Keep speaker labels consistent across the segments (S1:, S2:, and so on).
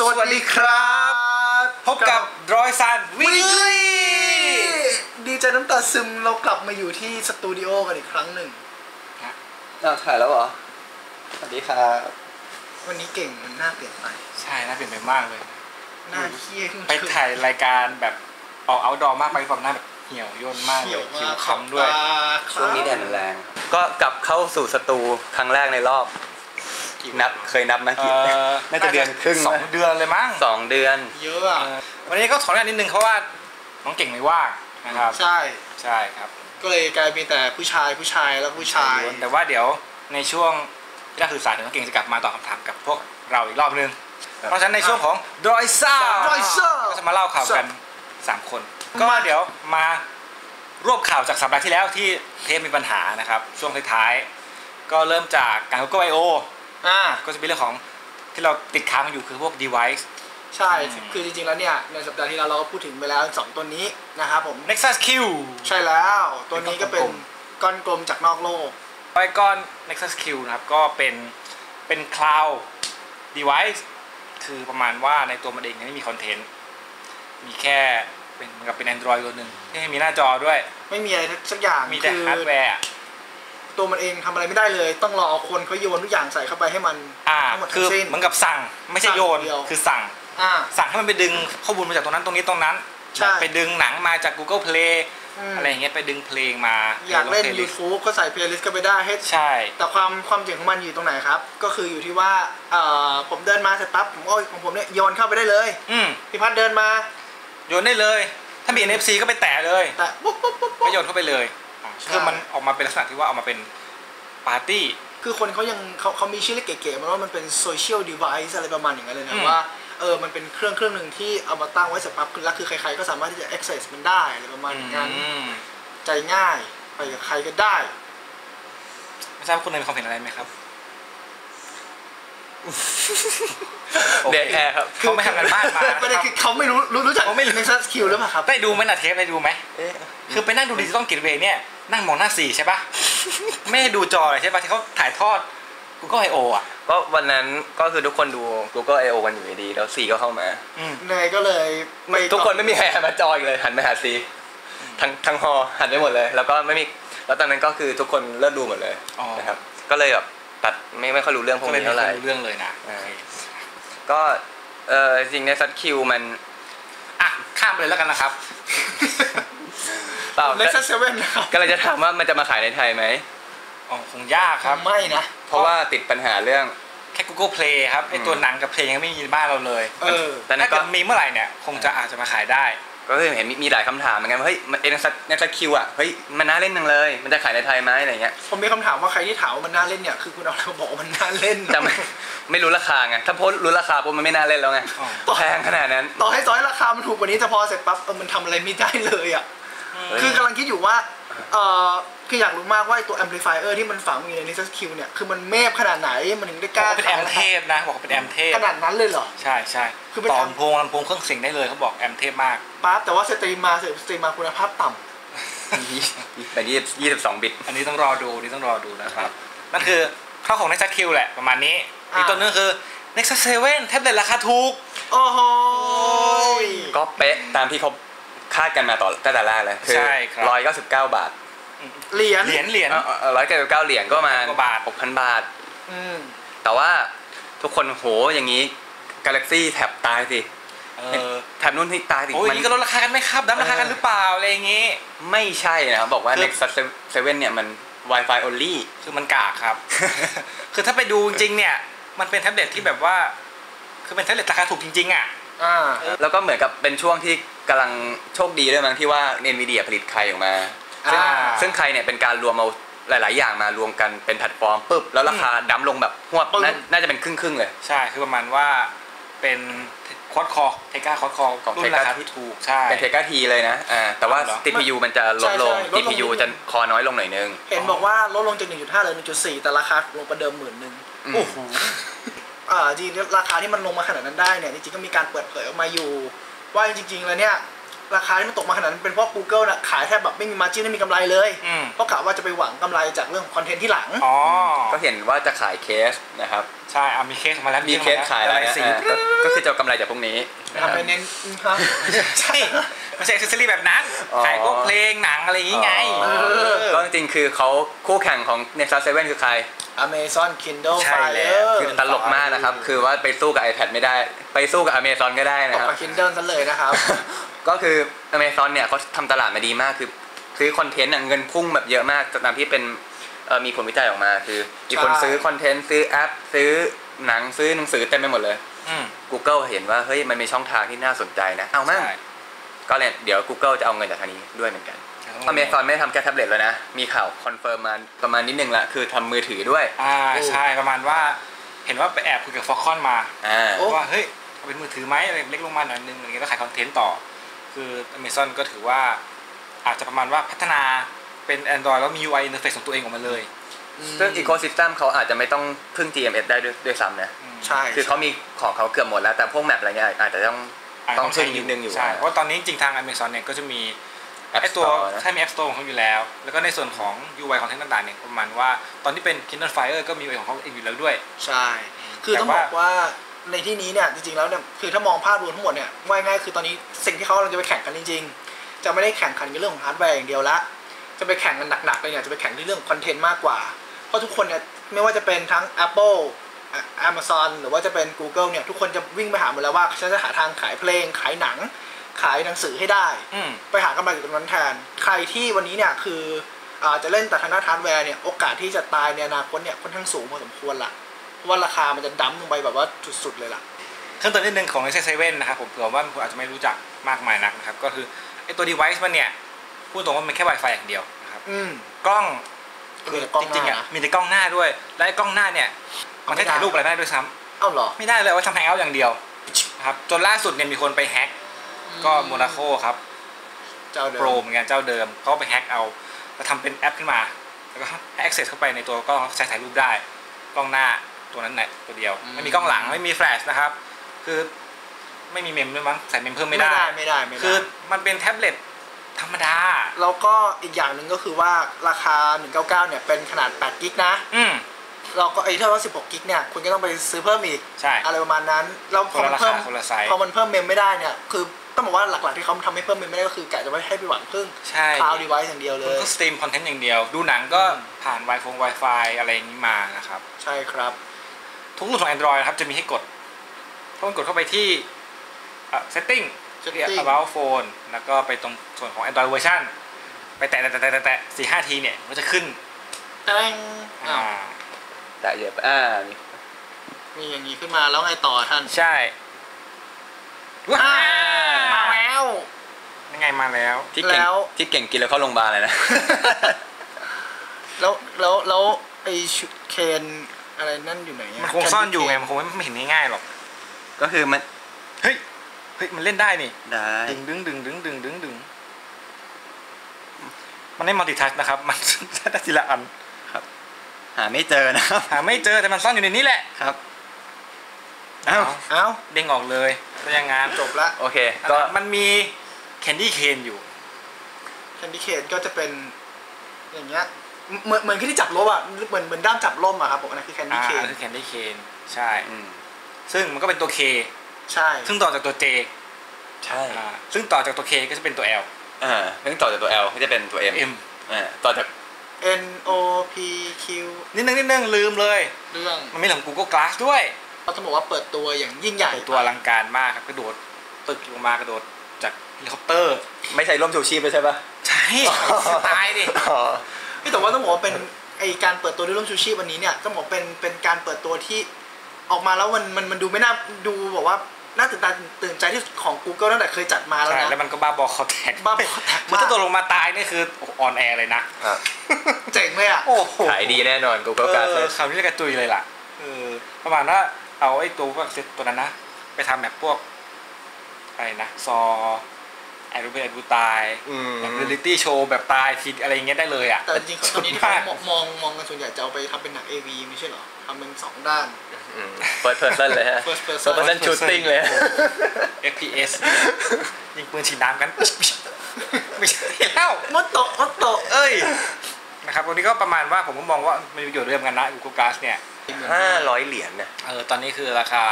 S1: สวัสดีครับ
S2: พบกับรอยซันวิ
S1: วิ
S2: ก
S1: ก
S2: ฤ
S1: ฤดีใจน้ำตาซึมเรากลับมาอยู่ที่สตูดิโอกันอีกครั้งหนึ่ง
S3: อ้าวถ่ายแล้วเหรอ สวัสดีครับ
S1: วันนี้เก่งมันหน้าเปลี่ยนไป
S2: ใช่น่าเปลี่ยนไปมากเลย
S1: หน้าเขี้ยขึ้น
S2: ไปถ่ายรายการแบบออกเอาดอมากไปความหน้าแบบเหี่ยวย่นมากเล
S1: เขียวย
S2: คิ้
S1: มาวก
S2: ค้ำด้วย
S3: ช่วงนี้แดดมันแรง ก็กลับเข้าสู่สตูครั้งแรกในรอบ นับเคยนับไหม
S2: เอ่
S3: กี่
S2: อ
S3: น่าจะเดือนครึ่ง
S2: สอง
S3: นะ
S2: เดือนเลยมั้ง
S3: สองเดือน
S1: เยอะอะ
S2: เออวันนี้ก็ถอนกันนิดนึงเพราะว่าน้องเก่งไม่ว่างนะครับ
S1: ใช่
S2: ใช่ครับ
S1: ก็เลยกลายเป็นแต่ผู้ชายผู้ชายแล้วผู้ชาย
S2: แต่ว่าเดี๋ยวในช่วงที่นักศึกษาเดี๋ยวน้องเก่งจะกลับมาตอบคำถามกับพวกเราอีกรอบนึง
S3: ครับ
S2: เพราะฉะนั้นในช่วงของดอยซ่า
S1: ดอยเซอร์
S2: ก็จะมาเล่าข่าวกัน 3 คน ก็
S1: มา
S2: เดี๋ยวมารวบข่าวจากสัปดาห์ที่แล้วที่เทปมีปัญหานะครับ ช่วงท้ายๆก็เริ่มจากการ Google I/O
S1: อ่า
S2: ก็จะเป็นเรื่องของที่เราติดค้างกันอยู่คือพวก device
S1: ใช่
S2: อืม
S1: คือจริงๆ แล้วเนี่ย ในสัปดาห์ที่แล้วเราก็พูดถึงไปแล้วสองตัวนี้นะครับผม
S2: Nexus Q
S1: ใช่แล้ว ตัวนี้ก็เป็น
S2: กลม
S1: ก้อนกลมจากนอกโลก
S2: ไอก้อน Nexus Q นะครับ ก็เป็นเป็น cloud device คือประมาณว่าในตัวมันเองเนี่ยไม่มีคอนเทนต์ มีแค่เป็นเหมือนกับเป็น Android ตัวหนึ่งที่ไม่มีหน้าจอด้วย
S1: ไม่มีอะไรสักอย่าง
S2: มีแต่
S1: คือ
S2: ฮาร์ดแวร์อะ
S1: ตัวมันเองทำอะไรไม่ได้เลย ต้องรอคนเขาโยนทุกอย่างใส่เข้าไปให้มัน
S2: อ่า
S1: ทั้งหมด
S2: คื
S1: ทั้
S2: อง
S1: สิ้น
S2: เหมือนกับสั่งไม่ใช่โยน
S1: สั่งเดียว
S2: คือสั่ง
S1: อ่า
S2: สั่งให้มันไปดึงข้อมูลมาจากตรงนั้นตรงนี้ตรงนั้น
S1: ใช่
S2: แบบไปดึงหนังมาจาก Google Play
S1: ม
S2: อะไรอย่างเงี้ยไปดึงเพลงมา
S1: อยากเล่น
S2: ใ playlist
S1: YouTube ก็ใส่เพลย์ลิสต์ก็ไปได้ให้
S2: ใช่
S1: แต่ความความเจ๋งของมันอยู่ตรงไหนครับ ก็คืออยู่ที่ว่าเอ่อผมเดินมาเสร็จปั๊บผมก็ของผมเนี่ยโยนเข้าไปได้เลย
S2: อืม
S1: พี่พัดเดินมา
S2: โยนได้เลย ถ้ามี NFC ก็ไปแตะเลย
S1: แต่ปุ๊บปุ๊บปุ๊บ
S2: ก็
S1: ปุ๊บ
S2: โยนเข้าไปเลยอะ
S1: ใช่
S2: คือมันออกมาเป็นลักษณะที่ว่าออกมาเป็นปาร์ตี้
S1: คือคนเขายังเขาเขามีชื่อเรียกเก๋ๆมันว่ามันเป็นโซเชียลเดเวิ์อะไรประมาณอย่างนั้นเลย
S2: อื
S1: นะ
S2: ม
S1: ว่าเออ มันเป็นเครื่องเครื่องหนึ่งที่เอามาตั้งไว้เสร็จปั๊บคือแล้วคือใครๆก็สามารถที่จะ access มันได้อะไรประมาณอย่างนั้น
S2: อืม
S1: ใจง่ายไปกับใครก็ได้
S2: ไม่ทราบคุณมีความเห็นอะไรไหมครับ
S3: เดทแอร์ครับ
S2: เขาไม่ทำกันบ้านมา
S1: ประเด็นคือเขาไม่รู้รู้รู้จัก
S2: เขาไม่รู้
S1: Nexus Q หรือเปล่าครับ
S2: ได้ดูไหมนะเทปได้ดูไหม
S3: เอ๊ะ
S2: คือไปนั่งดูดิจิตอลเกตเวย์เนี่ย นั่งมองหน้าสี่ใช่ปะไม่ได้ดูจอเลยใช่ปะที่เขาถ่ายทอด Google I/O อะ
S3: ก็วันนั้นก็คือทุกคนดู Google I/O กันอยู่ดีๆแล้วซีก็เข้ามา
S2: อืม
S1: เนยก็เลยไป
S3: ทุกคนไม่มีใครหันมาจอยเลยหันไปหาซีทั้งทั้งฮอหันไปหมดเลย แล้วก็ไม่มีแล้วตอนนั้นก็คือทุกคนเลิกดูหมดเลย
S2: อ๋อ
S3: นะครับ ก็เลยแบบตัดไม่ไม่ค่อยรู้เรื่องพว
S2: ก็
S3: ก
S2: เลย
S3: นี้
S2: ไม่
S3: เท่าไห
S2: ค่
S3: ร่
S2: อยรู้เรื่องเลยนะ
S3: อ่า
S2: โอเค
S3: ก็เออจริงในซัดคิวมัน
S2: อะข้ามไปเลยแล้วกันนะครับ
S3: เปล่า
S1: เน็กซัสเซเว่นนะครับ
S3: ก็เลยจะถามว่ามันจะมาขายในไทยไหม
S2: อ๋อคงยากครับ
S1: ไม่นะ
S3: เพราะว่าติดปัญหาเรื่อง
S2: แค่ Google Play ครับไอตัวหนังกับเพลงยังไม่มีในบ้านเราเลย
S1: เออ
S3: แต่นั้น
S2: ถ้า
S3: ก็
S2: เกิดมีเมื่อไหร่เนี่ยคงจะอาจจะมาขายได้
S3: ก็คือเห็นมีมีหลายคำถามเหมือนกันว่าเฮ้ยมันเอ็นซัในซัดคิวอะเฮ้ยมันน่าเล่นจังเลย มันจะขายในไทยไหมอะไรเงี้ย
S1: ผมมีคำถามว่าใครที่ถามว่ามันน่าเล่นเนี่ยคือคุณเอาอะไรมาบอกว่ามันน่าเล่น
S3: แต่ไม่ไม่รู้ราคาไงถ้าโพสต์รู้ราคาปุ๊บมันไม่น่าเล่นแล้วไง
S2: อ๋อ
S3: แพงขนาดนั้น
S1: ต่อให้ซอยราคามันถูกกว่านี้แต่พอเสร็จปั๊บเออมันทำอะไรไม่ได้เลยอะ
S3: เฮ้ย
S1: คือกำลังคิดอยู่ว่าเออคืออยากรู้มากว่าไอ้ตัว amplifier ที่มันฝังอยู่ใน Nexus Q เนี่ยคือมันเมฟขนาดไหนมันถึงได้
S2: บ
S1: ก
S2: อก
S1: ล้า
S2: ว่าเป็นแอมเทพนะบอกว่าเป็นแอมเทพ
S1: ขนาดนั้นเลยเหรอ
S2: ใช่ใช่
S1: คือเป็น
S2: ต่อ
S1: แอม
S2: ลำโพงลำโพงเครื่องเสียงได้เลยเขาบอกแอมเทพมาก
S1: ปั๊บแต่ว่าสตรีมมาเสร็จสตรีมมาคุณภาพต่ำ
S3: แบบยี่ยี่สิบสองบิต
S2: อันนี้ต้องรอดูนี่ต้องรอดูนะครับนั่นคือข้าวของ Nexus Q แหละประมาณนี้
S1: อ่า
S2: อีกตัวหนึงคือ Nexus 7แท็บเล็ตราคาถูก
S1: โอ้โหย
S3: ก็เป๊ะตามที่เขา คาดกันมาต่อตั้งแต่แรกเลยคือ
S2: ใช่ครับ
S3: ร้อยเก้าสิบเก้าบาท
S1: เหรียญ
S2: เหรียญเหรียญ
S3: ร้อยเก้าสิบเก้าเหรียญก็ประมาณ
S2: กว่าบาท
S3: หกพันบาท
S1: อืม
S3: แต่ว่าทุกคนโหอย่างนี้ Galaxy แท็บตายสิ
S2: เออ
S3: แท็บนู่นที่ตายสิ
S2: โอ้ย
S3: มั
S2: นี่ก็ลดราคากันไหมครับดับราคากันหรือเปล่าอะไรอย่างงี้
S3: ไม่ใช่นะครับบอกว่า
S2: คือ
S3: Nexus 7เนี่ยมัน Wi-Fi only
S2: คือมันกากครับ คือถ้าไปดูจริงๆเนี่ย มันเป็นแท็บเล็ตที่แบบว่า คือเป็นแท็บเล็ตราคาถูกจริงๆอะ
S1: อ่า
S3: แล้วก็เหมือนกับเป็นช่วงที่กำลังโชคดีด้วยมั้งที่ว่า NVIDIA ผลิตใครออกมา ซึ่ง
S1: อ่า
S3: ซึ่งใครเนี่ยเป็นการรวมเอาหลาย ๆ อย่างมารวมกันเป็นแพลตฟอร์มปุ๊บแล้วราคาดั้มลงแบบหวบ
S1: ปึ๊บ
S3: นาน่าจะเป็นครึ่ง ๆ เลย
S2: ใช่คือประมาณว่าเป็นควอดคอเทก้าควอดคอ
S3: ของ
S2: รุ่น
S3: Tegra
S2: ราคาที่ถูกใช่
S3: เป็นเทกาทีเลยนะอ่าแต่ว่า
S2: เหรอ
S3: TPU มันจะลดลง
S1: ใช่ใช่ลดลง
S3: TPU จะคอน้อยลงหน่อยนึง
S1: เห็นบอกว่าลดลงจาก 1.5เหลือ1.4 แต่ราคาลงประเดิมหมื่นหนึ่ง
S3: อืม
S1: โอ้โหอ่า จริงๆราคาที่มันลงมาขนาดนั้นได้เนี่ยจริงๆก็มีการเปิดเผยออกมาอยู่ ว่าจริงๆแล้วเนี่ยราคาที่มันตกมาขนาดนั้นเป็นเพราะ Google น่ะขายแทบแบบไม่มีมาจิ้นไม่มีกำไรเลย
S2: อืม
S1: เพราะกะว่าจะไปหวังกำไรจากเรื่องของคอนเทนต์ที่หลัง
S2: อ๋อ
S3: ก็เห็นว่าจะขายเคสนะครับ
S2: ใช่เอามีเคสออกมาแล้ว
S3: มีเคสขายแล้วนะ
S2: สี
S3: อ่าก็ก็คือจะเอากำไรจากพวกนี้นะค
S1: ทำ
S3: รับ
S1: ไปเน้นครับ
S2: ใช่ไม่ใช่อ c เซสซอรี่แบบนั้น
S3: อ๋อ
S2: ขายพวกเพลงหนังอะไรอย่างงี้ไง
S3: อ๋อ
S1: เออ
S3: ก็จริงๆคือเขาคู่แข่งของ Nexus 7คือใคร
S1: Amazon Kindle
S2: ใช่แล้ว
S1: Fire
S3: คือตลกมากนะครับ คือว่าไปสู้กับ iPad ไม่ได้ ไปสู้กับ Amazon ก็ได้
S1: ต
S3: นะ
S1: ก
S3: ครับ
S1: กับ Kindle ซะเลยนะครับ
S3: ก็คือ Amazon เนี่ยเขาทำตลาดมาดีมากคือซื้อคอนเทนต์น่ะเงินพุ่งแบบเยอะมากตามที่เป็นเอ่อมีผลวิจัยออกมา คือมีคน
S1: ใช่
S3: ซื้อคอนเทนต์ซื้อแอป ซื้อหนังซื้อหนังสือเต็มไปหมดเลย
S2: อืม
S3: Google เห็นว่าเฮ้ยมันมีช่องทางที่น่าสนใจนะ เอามั่ง
S2: ใช่
S3: ก็เลยเดี๋ยว Google จะเอาเงินจากทางนี้ด้วยเหมือนกัน Amazon ไม่ได้ทำแค่แท็บเล็ตแล้วนะ มีข่าวคอนเฟิร์มมาประมาณนิดนึงละ คือทำมือถือด้วย
S2: อ่าใช่ประมาณว่า เห็นว่าไปแอบคุยกับฟอคคอนมา
S3: อ่า
S1: โอ้
S2: ว่าเฮ้ยเอาเป็นมือถือไหมอะไรเล็กลงมาหน่อยนึงอะไรเงี้ยก็ขายคอนเทนต์ต่อ คือ Amazon ก็ถือว่า อาจจะประมาณว่าพัฒนาเป็น Android แล้วมี UI interface ของตัวเองออกมาเลย
S3: ซึ่ง ecosystem เขาอาจจะไม่ต้องพึ่ง GMS ได้ด้วยด้วยซ้ำนะ
S1: ใช่
S3: คือเขามีของเขาเกือบหมดแล้ว แต่พวกแมปอะไรเงี้ยอาจจะต้อง
S2: อาจจะ
S3: ต้องพึ่งนิดนึงอยู่
S2: ใช่ เพราะตอนนี้จริงๆทาง Amazon เนี่ยก็จะมี
S3: App
S2: ไอตัว
S3: Store นะ
S2: ใช่มี App Store ของเขาอยู่แล้ว แล้วก็ในส่วนของ UI ของเทนต่างๆเนี่ยประมาณว่า ตอนที่เป็น Kindle Fire ก็มี UI ของเขาเองอยู่แล้วด้วย
S1: ใช่ คือ
S2: แต่
S1: ต้องบ
S2: ว่า
S1: อกว่าในที่นี้เนี่ยจริงๆแล้วเนี่ยคือถ้ามองภาพรวมทั้งหมดเนี่ยว่าง่ายๆคือตอนนี้สิ่งที่เขากำลังจะไปแข่งกันจริงๆ จะไม่ได้แข่งขันในเรื่องของฮาร์ดแวร์อย่างเดียวละ จะไปแข่งกันหนักๆเลยเนี่ยจะไปแข่งในเรื่องคอนเทนต์มากกว่า เพราะทุกคนเนี่ยไม่ว่าจะเป็นทั้ง Apple อะ Amazon หรือว่าจะเป็น Google เนี่ยทุกคนจะวิ่งไปหาหมดแล้วว่าฉันจะหาทางขายเพลงขายหนัง ขายหนังสือให้ได้
S2: อืม
S1: ไปหากำไรอยู่ตรงนั้นแทน ใครที่วันนี้เนี่ยคืออาจะเล่นแต่ทางด้านฮาร์ดแวร์เนี่ยโอกาสที่จะตายในอนาคตเนี่ยค่อนข้างสูงพอสมควรละเพราะว่าราคามันจะดั้มลงไปแบบว่าสุดๆเลยล่ะ
S2: เครื่องตัวนิดนึงของ n e x u s 7นะครับผมเผื่อว่าคุณอาจจะไม่รู้จักมากมายนักนะครับก็คือไอตัว device มันเนี่ยพูดตรงว่ามันแค่ Wi-Fi อย่างเดียวนะครับ
S1: อืม
S2: กล้อง
S1: มีแต่กล้อง
S2: จริงๆ
S1: หน้า
S2: อะ
S1: นะ
S2: มีแต่กล้องหน้าด้วย และไอ้กล้องหน้าเนี่ยมันแค่ถ่ายรูปอะไรได้ด้วยซ้ำ
S1: เอ้าเหรอ
S2: ไม่ได้เลยเอาไว้ทำแฮงเอาท์อย่างเดียวนะครับจนล่าสุดเนี่ยมีคนไปแฮ็ก ก็โมนาโคครับ
S1: เจ้าเดิม
S2: โปรเหมือนกันเจ้าเดิมก็ไปแฮ็กเอาแล้วทำเป็นแอปขึ้นมา แล้วก็ให้ access เข้าไปในตัวกล้องใช้ถ่ายรูปได้กล้องหน้าตัวนั้นแหละตัวเดียวไม่มีกล้องหลังไม่มีแฟลชนะครับ คือไม่มีเมมด้วยมั้งใส่เมมเพิ่มไม่ได้
S1: ไม่ได้ไม่ได้
S2: คือมันเป็นแท็บเล็ตธรรมดา
S1: แล้วก็อีกอย่างหนึ่งก็คือว่าราคา 199 เนี่ยเป็นขนาด8กิกนะ
S2: อืม
S1: เราก็ไอ้ถ้าว่า 16กิกเนี่ยคุณก็ต้องไปซื้อเพิ่มอีก
S2: ใช่
S1: อะไรประมาณนั้นแล้วพอมันเพิ่ม
S2: คนละราคาคนละไซส์
S1: พอมันเพิ่มเมมไม่ได้เนี่ย คือ ต้องบอกว่าหลักๆที่เขาทำให้เพิ่มเมมไม่ได้ก็คือกะจะไม่ให้ไปหวังพึ่ง
S2: ใช่
S1: คลาวด์ดีไวซ์อย่างเดียวเล
S2: คุณ
S1: ย
S2: ก็สตรีมคอนเทนต์อย่างเดียว ดูหนังก็
S1: อืม
S2: ผ่าน Wi-Fi Wi-Fi อะไรอย่างนี้มานะครับ
S1: ใช่ครับ
S2: ทุกรุ่นของ Android นะครับจะมีให้กดต้องกดเข้าไปที่เอ่อ setting ที่
S1: Setting
S2: about phone แล้วก็ไปตรงส่วนของ Android version ไปแตะแตะแตะแตะแตะสี่ห้าทีเนี่ยมันจะขึ้น
S1: แตง
S2: อ่า
S1: อ้าว
S3: แต่เยอะอ่ามี
S1: มีอย่างนี้ขึ้นมาแล้วไงต่อท่าน
S2: ใช่ ว้า
S1: อ่ามาแล้ว
S2: ยังไงมาแล้ว
S3: ที่เก่ง
S1: แล้ว
S3: ที่เก่งกินแล้วเข้าโรงพยาบาลเลยนะ
S1: แล้วแล้วแล้วไอชุดเคนอะไรนั่นอยู่ไหนอะ
S2: มันคงซ่อนอยู่ไง มันคงไม่เห็นง่ายๆหรอก
S3: ก็คือมัน
S2: เฮ้ย เฮ้ย มันเล่นได้นี่
S3: ได้
S2: ดึงดึงดึงดึงดึงดึงดึง มันไม่มัลติทัชนะครับ มันได้ทีละอัน
S3: หาไม่เจอนะครับ
S2: หาไม่เจอแต่มันซ่อนอยู่ในนี้แหละ
S3: ครับ เอ้า
S1: เอ้า
S2: เด้งออกเลยก็ยังงาน
S1: จบละ
S3: โอเค
S2: ก็
S3: ก็
S2: มันมีแคนดี้เคนอยู่
S1: แคนดี้เคนก็จะเป็นอย่างเงี้ยเหมือนเหมือนที่จับลมอะเหมือนเหมือนด้ามจับลมอะครับผมอันนั้นคือแคนดี้
S2: อ่า
S1: เคน
S2: อันนั้นคือแคนดี้เคนใช่
S3: อืม
S2: ซึ่งมันก็เป็นตัว K
S1: ใช่
S2: ซึ่งต่อจากตัว J
S3: ใช่
S2: อ่าซึ่งต่อจากตัว K ก็จะเป็นตัว L
S3: อ่าเรื่องต่อจากตัว L ก็จะเป็นตัว M
S2: M
S3: อ่าต่อจาก
S1: N O P Q
S2: นิดนึงนิดนึงลืมเลย
S1: เรื่อง
S2: มันมีเรื่อง Google Glass ด้วย
S1: เขาต้องบอกว่าเปิดตัวอย่างยิ่งใหญ่
S2: เปิดตัวอลังการมากครับกระโดดตึกลงมากระโดดจากเฮลิคอปเตอร์
S3: ไม่ใช่ร่มชูชีพเลยใช่ปะ
S2: ใช่ตายดิ
S3: อ๋อ
S1: พี่แต่ว่าต้องบอกว่าเป็นไอการเปิดตัวด้วยร่มชูชีพวันนี้เนี่ยต้องบอกเป็นเป็นการเปิดตัวที่ออกมาแล้วมันมันมันดูไม่น่าดูบอกว่าน่าตื่นตาตื่นใจที่สุดของ Google ตั้งแต่เคยจัดมาแล้ว
S2: ใช่
S1: นะ
S2: แล้วมันก็บ้าบอคอแท็ก
S1: บ้าบอคอแท็ก
S2: มัน
S1: มาก
S2: ถ้าตัวลงมาตายนี่คือออนแอร์เลยนะ
S3: ครับ
S1: เจ๋งเลยอะ
S2: โอ้โห
S3: ขายดีแน่นอน Google
S2: เอ
S3: Glass
S2: อคราวนี้จะกระจุยเลยล่ะเออประมาณว่า เอาไอ้ตัวพวกเซตตัวนั้นนะ ไปทำแบบพวกอะไรนะ ซอแอรูเบนบูตายแบบเรียลิตี้โชว์แบบตายทีอะไรเงี้ยได้เลยอะ
S1: แต่จริงตอนนี้ที่เขมองมองกันส่วนใหญ่จะเอาไปทำเป็นหนังเอวีไม่ใช่หรอทำเป็นสองด้านเปิดเพ
S3: อร์เซนเลยฮะ
S1: เปิ
S3: ดเพอร์เซนชูตติ้งเลย
S2: FPS ยิงปืนฉีดน้ำกัน ไม่ใช่แล้ว
S1: มันตกมันตก
S2: เอ้ยนะครับวันนี้ก็ประมาณว่าผมก็มองว่ามันมีประโยชน์เรื่องกันนะอูโกกาสเนี่ย
S3: ห้าร้อยเหรียญนะ
S2: เออตอนนี้คือราคา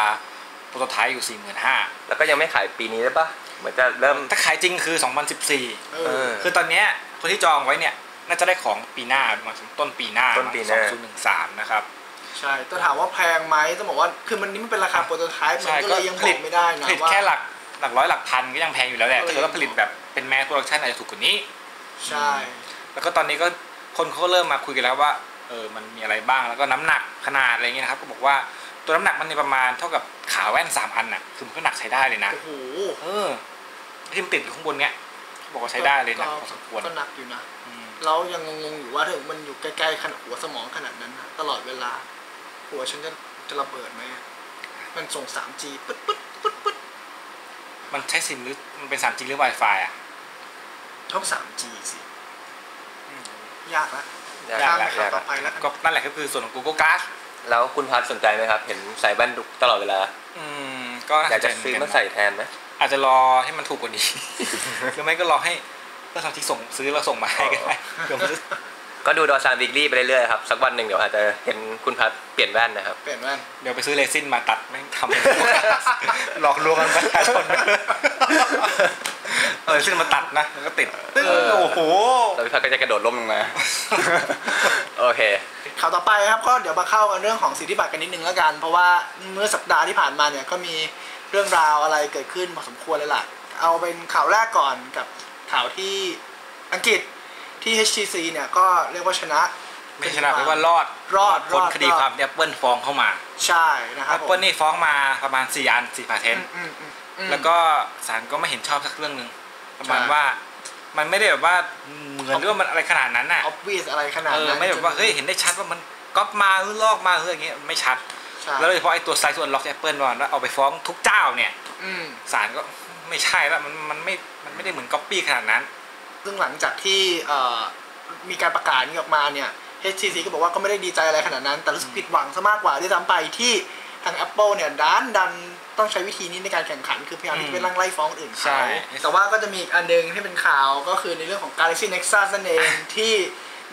S2: โปรโตไทป์อยู่สี่หมื่นห้า
S3: แล้วก็ยังไม่ขายปีนี้ได้ปะเหมือนจะเริ่ม
S2: ถ้าขายจริงคือ
S1: สอ
S2: ง
S1: พั2014
S3: เออ
S2: คือตอนเนี้ยคนที่จองไว้เนี่ยน่าจะได้ของปีหน้าประมาต้นปีหน้า
S3: ต้นปีหน้า
S2: 2013 นะครับ
S1: ใช่แต่ถามว่าแพงไหมต้องบอกว่าคือมันนี่มันเป็นราคาโปรโตไทป์มันก็เลยยังผลิตไม่ได้นะ
S2: ผลิตแค่หลักหลักร้อยหลักพันก็ยังแพงอยู่แล้วแหละ
S1: แต่
S2: ถ้าผลิตแบบเป็นแมสโปรดักชันอาจจะถูกกว่านี้
S1: ใช่
S2: แล้วก็ตอนนี้ก็คนเขาเริ่มมาคุยกันแล้วว่า เออมันมีอะไรบ้างแล้วก็น้ำหนักขนาดอะไรเงี้ยนะครับ ก็บอกว่าตัวน้ำหนักมันในประมาณเท่ากับขาแว่นสามอันน่ะคือมันก็หนักใช้ได้เลยนะ
S1: โอ้โห
S2: เออที่มันติดอยู่ข้างบนเนี้ยเขาบอกว่าใช้ได้เลยนะพอสมควร
S1: ก็หนักอยู่นะ
S2: อืม
S1: เรายังงงๆอยู่ว่าถึงมันอยู่ใกล้ๆขนาดหัวสมองขนาดนั้นนะตลอดเวลา หัวฉันจะจะระเบิดไหมอะมันส่ง 3G ปึ๊ดปึ๊ดปึ๊ดปึ๊ด
S2: มันใช้ซิมหรือมันเป็น 3G หรือ Wi-Fi อะ
S1: ต้อง 3G สิยากละ
S3: ยาก
S1: ข้าม
S3: ยาก
S1: ไปข่าวยา
S3: ก
S1: ต่อไปแล้วกัน
S2: ก็นั่นแหละก็คือส่วนของ Google Glass
S3: แล้วคุณพัดสนใจไหมครับ เห็นใส่แว่นดุตลอดเวลา
S2: อืม ก็น่
S3: อยากจะ
S2: สนใจ
S3: ซื้อ
S2: เห
S3: มา
S2: อนกัน
S3: ใส่แทนไหม
S2: อาจจะรอให้มันถูกกว่านี้หรือไม่ก็รอให้เพื่อนเราที่ส่งซื้อแล้วส่งมาให้ก็ได้เดี๋ยวมันจะ
S3: ก็ดูดอซานวิกลี่ไปเรื่อยๆครับสักวันหนึ่งเดี๋ยวอาจจะเห็นคุณพัดเปลี่ยนแว่นนะครับ
S1: เปลี่ยนแว่น
S2: เดี๋ยวไปซื้อเรซินมาตัดแม่งทำเป็นหลอกลวงกันประชาชน เออเรซินมาตัดนะแล้วก็ติดตึ้ง
S3: เออ
S2: โอ้โห
S3: แล้วพี่พัดก็จะกระโดดล่มลงมาโอเค
S1: ข่าวต่อไปครับก็เดี๋ยวมาเข้ากันเรื่องของสิทธิบัตรกันนิดนึงแล้วกัน เพราะว่าเมื่อสัปดาห์ที่ผ่านมาเนี่ยก็มีเรื่องราวอะไรเกิดขึ้นพอสมควรเลยล่ะ เอาเป็นข่าวแรกก่อนกับข่าวที่อังกฤษที่ HTC เนี่ยก็เรียกว่าชนะ
S2: ไม่ชนะแปลว่ารอด
S1: รอด
S2: พ้น
S1: รอด
S2: คดี
S1: รอด
S2: ความที่แอปเปิลฟ้องเข้ามา
S1: ใช่นะค
S2: แอ
S1: รับ
S2: ป
S1: ผม
S2: เปิลนี่ฟ้องมาประมาณ4อัน4พาเทน
S1: อืมอืมอืม
S2: แล้วก็ศาลก็ไม่เห็นชอบสักเรื่องหนึ่ง ประมาณ
S1: ใช่
S2: ว่า มันไม่ได้แบบว่าเหมือนหรือว่ามันอะไรขนาดนั้นน่ะ
S1: ออฟวิสอะไรขนาด
S2: เออ
S1: นั้น
S2: ไม่ได้แบบว่าเฮ้ยเห็นได้ชัดว่ามันก๊อปมาหรือลอกมาหรืออย่างเงี้ยไม่ชัด
S1: ใช่
S2: แล้วโดยเฉพาะไอ้ตัวไซส์ส่วนล็อกแอปเปิลว่าเอาไปฟ้องทุกเจ้าเนี่ย
S1: อืม
S2: ศาลก็ไม่ใช่แล้วมันมันไม่มันไม่ได้เหมือนก๊อปปี้ขนาดนั้น
S1: ซึ่งหลังจากที่เอ่อมีการประกาศนี้ออกมาเนี่ย HTC ก็บอกว่าก็ไม่ได้ดีใจอะไรขนาดนั้น แต่รู้สึกผิดหวังซะมากกว่าที่ทำไปที่ทาง Apple เนี่ยดันดัน ต้องใช้วิธีนี้ในการแข่งขัน คือพยายามที่จะไป
S2: อืม
S1: ไล่ไล่ฟ้องคนอื่น
S2: ใช่
S1: เขาแต่ว่าก็จะมีอีกอันหนึงที่เป็นข่าวก็คือในเรื่องของ Galaxy Nexus นั่นเองที่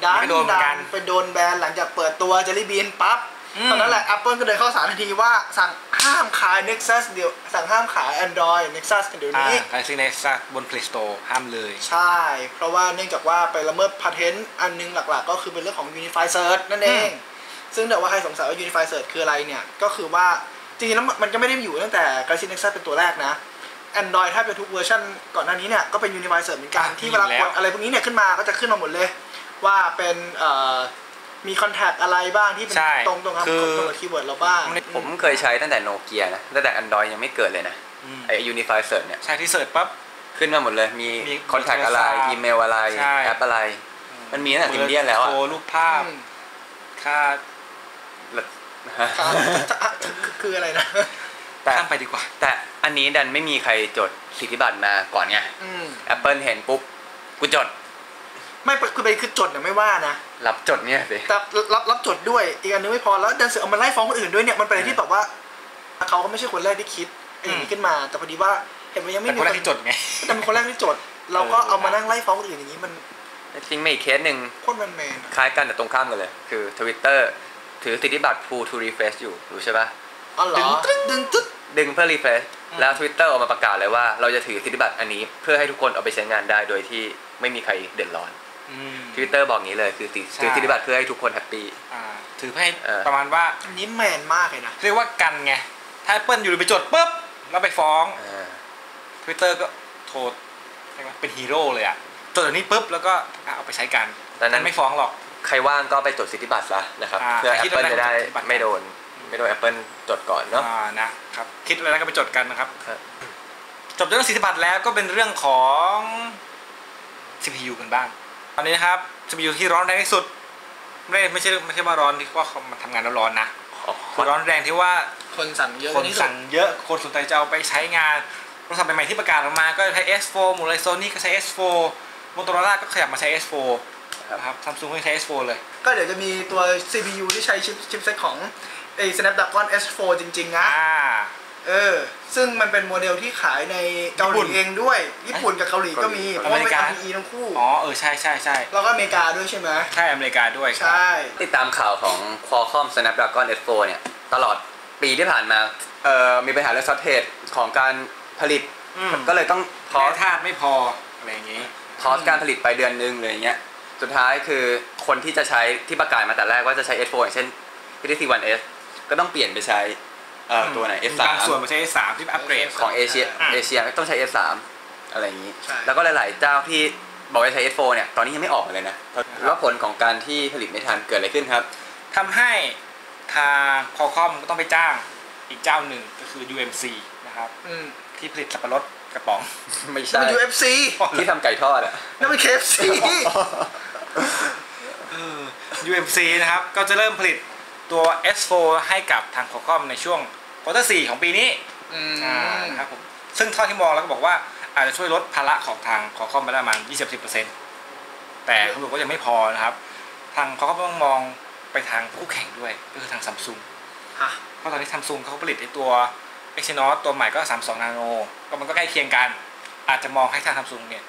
S1: ดัน
S2: ไม่โดนเหมือนกั
S1: ดั
S2: น
S1: นไปโดนแบนหลังจากเปิดตัว Jelly Bean ปั๊บ
S2: อืม
S1: ตอนนั้นแหละ Apple ก็เดินเข้าสารทันทีว่าสั่งห้ามขาย Nexus เดี๋ยวสั่งห้ามขาย Android Nexus กันเดี๋ยว
S2: อ่า
S1: นี้
S2: ไอซีเน็กซ์บน Play Store ห้ามเลย
S1: ใช่ เพราะว่าเนื่องจากว่าไปละเมิดพาเทนต์อันนึงหลักๆ ก็คือเป็นเรื่องของ Unify Search นั่นเอง ซึ่งเดี๋ยวว่าใครสงสัยว่า Unify Search คืออะไรเนี่ย ก็คือว่า จริงๆแล้วมันก็ไม่ได้อยู่ตั้งแต่ Galaxy Nexus เป็นตัวแรกนะ Android ถ้าเป็นทุกเวอร์ชันก่อนหน้านี้เนี่ยก็เป็น Unify Search เหมือนกัน
S2: อะ
S1: ที่เวลา
S2: มีอยู่
S1: ก
S2: แล้
S1: ด
S2: ว
S1: อะไรพวกนี้เนี่ยขึ้นมาก็จะขึ้นมาหมดเลย ว่าเป็นเอ่อมีคอนแทคอะไรบ้างที่เป็น
S2: ใช่
S1: ตรงตรงกับ
S2: คือ
S1: ตรงกับคีย์เวิร์ดเราบ้าง
S3: ผมเคยใช้ตั้งแต่โนเกียนะ ตั้งแต่ Android ยังไม่เกิดเลยนะ
S2: อืม
S3: ไอ้ Unify Search เนี่ย
S2: ใช่ที่เสิร์ชปั๊บ
S3: ขึ้นมาหมดเลยมี
S2: มี
S3: คอนแทคอะไร
S2: โทรศัพท์
S3: อีเมลอะไร
S2: ใช่
S3: แอปอะไร มันมีตั้งแต่ซิมเดียนแล้วอะ
S2: โทรรูปภาพ
S1: อืม
S2: ค่า
S3: ฮะ
S1: ครับคือคืออะไรนะ
S3: แต่
S2: ข้ามไปดีกว่า
S3: แต่อันนี้ดันไม่มีใครจดสิทธิบัตรมาก่อนไง
S1: อืม
S3: Apple เห็นปุ๊บกูจด
S1: ไม่คือไปคือจดเนี่ยไม่ว่านะ
S3: รับจดเนี่ยสิ
S1: แต่รับรับจดด้วยอีกอันนึงไม่พอแล้วดันเสือกเอามาไล่ฟ้องคนอื่นด้วยเนี่ยมันเป็นอะไรที่แบบว่าเขาก็ไม่ใช่คนแรกที่คิดไอ้อย่างนี้ขึ้นมา แต่พอดีว่าเห็นว่ายังไม่
S2: เป็น
S1: มี
S2: คนแรกที่จดไง
S1: แต่เป็นคนแรกที่จด เราก็เอามานั่งไล่ฟ้องคนอื่นอย่างนี้มัน
S3: จริงมีอีกเคสหนึ่ง
S1: โคตรแมนแมนๆอะ
S3: คล้ายกันแต่ตรงข้ามกันเลย คือ Twitter ถือสิทธิบัตร Pull to Refresh อยู่รู้ใช่ปะ
S1: อ๋อเหรอ
S2: ดึงตึ๊ด
S1: ดึงตึ๊ด
S3: ดึงเพื่อ refresh
S2: อืม
S3: แล้ว Twitter ออกมาประกาศเลยว่าเราจะถือสิทธิบัตรอันนี้เพื่อให้ทุกคนเอาไปใช้งานได้โดยที่ไม่มีใครเดือดร้อน
S2: อืม
S3: Twitter บอกงี้เลยคือถือ
S2: ใช่
S3: ถือสิทธิบัตรเพื่อให้ทุกคนแฮปปี้
S2: อ่าถือให้
S3: เออ
S2: ประมาณว่า
S1: อันนี้แมนมากเลยนะ
S2: เรียกว่ากันไง ถ้า Apple อยู่ไปจดปุ๊บแล้วไปฟ้อง
S3: อ่า
S2: Twitter ก็โทษเรียกว่าเป็นฮีโร่เลยอะจดอันนี้ปุ๊บแล้วก็อะเอาไปใช้กัน
S3: ดังนั้น
S2: ไม่ฟ้องหรอก
S3: ใครว่างก็ไปจดสิทธิบัตรซะนะครับ
S2: อ่า
S3: เพื่อ
S2: ใครคิด
S3: Apple
S2: ว่า
S3: จะได้
S2: ได้จดสิทธิบัตร
S3: ไม่โดน ไม่โดน Apple จดก่อนเนาะ
S2: อ่านะครับคิดอะไรแล้วก็ไปจดกันนะครับ
S3: ครับ
S2: จบเรื่องสิทธิบัตรแล้วก็เป็นเรื่องของ CPU กันบ้าง ตอนนี้นะครับ CPU ที่ร้อนแรงที่สุด ไม่ไม่ใช่ไม่ใช่ว่าร้อนที่ว่ามันทำงานแล้วร้อนนะ
S3: อ๋อ
S2: คือร้อนแรงที่ว่า
S1: คนสั่งเยอะ
S2: คน
S1: ที่สุด
S2: สั่งเยอะ คนสนใจจะเอาไปใช้งานโทรศัพท์ใหม่ๆที่ประกาศออกมา ก็ใช้ S4 หมดเลยโซนี่ก็ใช้ S4 m o t o r o l a ก็ขยับมาใช้ S4 นะครับซัมซุงก็ใช้ S4 เลย
S1: ก็เดี๋ยวจะมีตัว CPU ที่ใช้ชิปชิปเซ็ตของไอ้ Snapdragon S4 จริงๆนะ
S2: อ่า
S1: เออ ซึ่งมันเป็นโมเดลที่ขายในเกาหลีเองด้วย ญี่ปุ่นกับเกาหลีก็มี เพราะว่าเป็น RPE ทั้งคู่
S2: อ๋อ เออ ใช่ใช่ใช่
S1: แล้วก็อเมริกาด้วยใช่ไหม
S2: ใช่ อเมริกาด้วย
S1: ใช่
S3: ติดตามข่าวของ Qualcomm Snapdragon S4 เนี่ย ตลอดปีที่ผ่านมา เอ่อ มีปัญหาเรื่องช็อตเทจของการผลิต
S2: อืม
S3: ก็เลยต้องพ
S2: แร่
S3: อ
S2: ธาตุไม่พอ อะไรอย่างงี้
S3: พอสการผลิตไปเดือนนึงเลยอย่างเงี้ย สุดท้ายคือคนที่จะใช้ที่ประกาศมาแต่แรกว่าจะใช้ S4 อย่างเช่น HTC One S ก็ต้องเปลี่ยนไปใช้เอ่อตัวไหน S3
S2: บางส่วนมาใช้ S3 ที่อัปเกรด
S3: ของเอเชีย
S2: อะ
S3: เอเชียต้องใช้ S3 อะไรอย่างนี้
S1: ใช่
S3: แล้วก็หลาย ๆ เจ้าที่บอกว่าใช้ S4 เนี่ย ตอนนี้ยังไม่ออกมาเลยนะ แล้วผลของการที่ผลิตไม่ทันเกิดอะไรขึ้นครับ
S2: ทำให้ทางคอคอมก็ต้องไปจ้างอีกเจ้าหนึ่งก็คือ UMC นะครับ
S1: อืม
S2: ที่ผลิตสับปะรดกระป๋อง
S3: ไม่
S1: นั่น
S3: ใช่
S1: มัน UFC
S3: ที่ทำไก่ทอดอะ
S1: นั่นมัน KFC
S2: UMC นะครับ ก็จะเริ่มผลิตตัว S4 ให้กับทางคอคอมในช่วงควอเตอร์4ของปีนี้
S1: อืม
S2: อ่านะครับผมซึ่งเท่าที่มองแล้วก็บอกว่าอาจจะช่วยลดภาระของทางคอคอมไปได้ประมาณ 20-10%แต่เขาบอกว่ายังไม่พอนะครับ ทางคอคอมต้องมองไปทางคู่แข่งด้วย ก็คือทางซัมซุง
S1: ฮะ
S2: เพราะตอนนี้ซัมซุงเขาผลิตไอตัว Exynos ตัวใหม่ก็ 32 นาโน ก็มันก็ใกล้เคียงกัน อาจจะมองให้ทางซัมซุงเนี่ย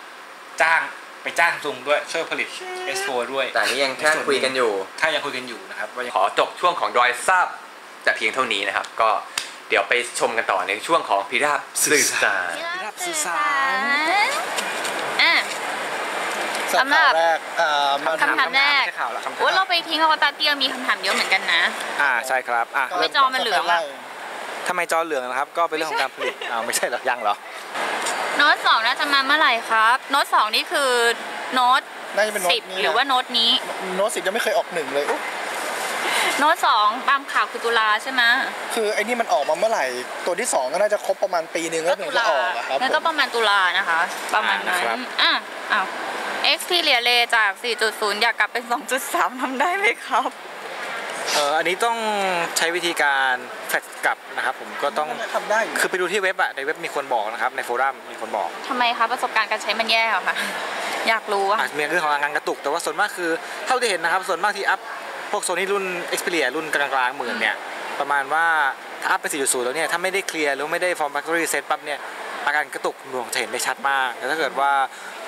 S2: จ้าง ไปจ้างซัมซุงด้วยช่วยผลิต S4 ด้วย
S3: แต่อันนี้ยังแค่คุยกันอยู่
S2: ถ้ายังคุยกันอยู่นะครับว่ายัง
S3: ขอจบช่วงของดอยทราบแต่เพียงเท่านี้นะครับ ก็เดี๋ยวไปชมกันต่อในช่วงของพิราบสื่อสาร
S2: รับสื่อสาร
S4: อะ
S1: สำหรับแรกอ่ามา
S4: คำถามแรก
S2: ไม่ใช่ข่าวแล้วคำถาม
S4: โอ้ยเราไปทิ้งเอาไว้แป๊บเดียวมีคำถามเยอะเหมือนกันนะ
S2: อ่าใช่ครับอะ
S4: ทำไมจอมันเหลืองอะ
S2: ทำไมจอเหลืองนะครับ ก็เป็นเรื่องของการผลิตอ้าวไม่ใช่เหรอยังเหรอ
S4: โน้ตสองน่าจะมาเมื่อไหร่ครับ โน้ตสองนี่คือโน้ต
S1: น่าจะเป็นโน้
S4: สิ
S1: ต
S4: บ
S1: นี้
S4: หรือว่าโน้ตนี้
S1: โน้ตสิบยังไม่เคยออกหนึ่งเลยอุ๊ย
S4: โน้ตสองตามข่าวคือตุลาใช่ไหม
S1: คือไอ้นี่มันออกมาเมื่อไหร่ ตัวที่สองก็น่าจะครบประมาณปีหนึ่งแล้วถึงจะออกอะครับ
S4: นั่นก็
S1: ผม
S4: ประมาณตุลานะคะ ประมาณนั้น
S2: อ่านะครับ
S4: อะอ้าว Xperia เลจาก 4.0 อยากกลับเป็น 2.3ทำได้ไหมครับ
S2: เอออันนี้ต้องใช้วิธีการ แฟลชกลับนะครับผมก็ต้อง
S1: ทำได้อยู่
S2: คือไปดูที่เว็บอะในเว็บมีคนบอกนะครับในโฟรัมมีคนบอก
S4: ทำไมคะประสบการณ์การใช้มันแย่เหรอคะอยากรู้อะ
S2: อาจจะมีเรื่องของงานกระตุก แต่ว่าส่วนมากคือเท่าที่เห็นนะครับ ส่วนมากที่อัพพวกโซนี่รุ่น Xperia รุ่นกลางๆหมื่นเนี่ยประมาณว่าถ้าอัพไป 4.0 แล้วเนี่ยถ้าไม่ได้เคลียร์หรือไม่ได้ form factory reset ปั๊บเนี่ยอาการกระตุกหน่วงจะเห็นได้ชัดมากแต่ถ้าเกิดว่า